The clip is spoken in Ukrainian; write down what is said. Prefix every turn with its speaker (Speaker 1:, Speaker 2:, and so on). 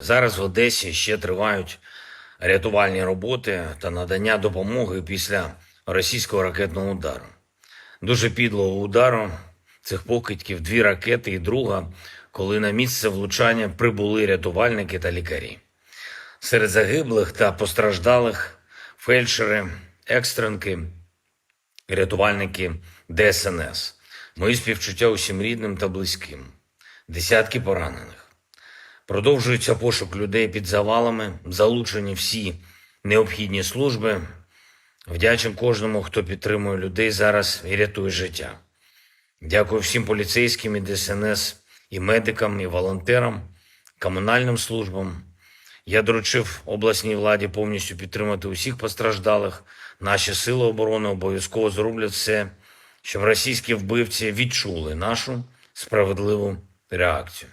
Speaker 1: Зараз в Одесі ще тривають рятувальні роботи та надання допомоги після російського ракетного удару. Дуже підлого удару цих покидьків дві ракети і друга, коли на місце влучання прибули рятувальники та лікарі. Серед загиблих та постраждалих фельдшери, екстренки, рятувальники ДСНС. Мої співчуття усім рідним та близьким. Десятки поранених. Продовжується пошук людей під завалами, залучені всі необхідні служби. Вдячен кожному, хто підтримує людей зараз і рятує життя. Дякую всім поліцейським і ДСНС, і медикам, і волонтерам, комунальним службам. Я доручив обласній владі повністю підтримати усіх постраждалих. Наші сили оборони обов'язково зроблять все, щоб російські вбивці відчули нашу справедливу реакцію.